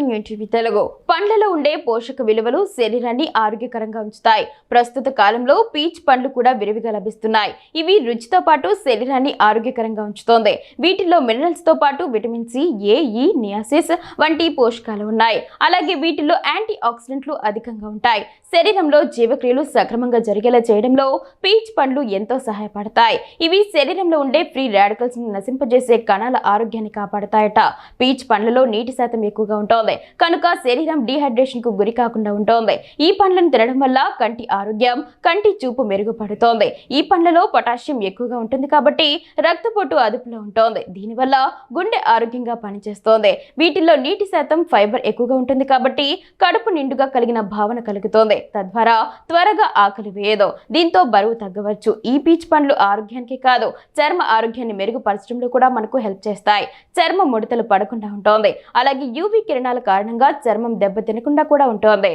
New TV Telugu. పండ్లలో ఉండే పోషక విలువలు శరీరాన్ని ఆరోగ్యకరంగా ఉంచుతాయి. ప్రస్తుత కాలంలో పీచ్ పండ్లు కూడా విరివిగా లభిస్తున్నాయి. ఇవి రుచితో పాటు శరీరాన్ని ఆరోగ్యకరంగా ఉంచుతోంది. వీటిలో మినరల్స్తో పాటు విటమిన్ సి ఏ ఈ నియాసిస్ వంటి పోషకాలు ఉన్నాయి. అలాగే వీటిలో యాంటీ ఆక్సిడెంట్లు అధికంగా ఉంటాయి. శరీరంలో జీవక్రియలు సక్రమంగా జరిగేలా చేయడంలో పీచ్ పండ్లు ఎంతో సహాయపడతాయి. ఇవి శరీరంలో ఉండే ఫ్రీ రాడికల్స్ని నశింపజేసే కణాల ఆరోగ్యాన్ని కాపాడతాయట. పీచ్ పండ్లలో నీటి శాతం ఎక్కువగా ఉంటుంది. కనుక శరీరం డీహైడ్రేషన్కు గురి కాకుండా ఉంటుంది. ఈ పండ్లను తినడం వల్ల కంటి ఆరోగ్యం కంటి చూపు మెరుగుపడుతోంది. ఈ పండ్లలో పొటాషియం ఎక్కువగా ఉంటుంది కాబట్టి రక్తపోటు అదుపులో ఉంటుంది. దీనివల్ల గుండె ఆరోగ్యంగా పనిచేస్తోంది. వీటిల్లో నీటి శాతం ఫైబర్ ఎక్కువగా ఉంటుంది కాబట్టి కడుపు నిండుగా కలిగిన భావన కలుగుతోంది. తద్వారా త్వరగా ఆకలి వేయదు. దీంతో బరువు తగ్గవచ్చు. ఈ పీచ్ పండ్లు ఆరోగ్యానికి కాదు చర్మ ఆరోగ్యాన్ని మెరుగుపరచడంలో కూడా మనకు హెల్ప్ చేస్తాయి. చర్మ ముడతలు పడకుండా ఉంటుంది. అలాగే యూవీ కిరణాల కారణంగా చర్మం దెబ్బ తినకుండా కూడా ఉంటోంది.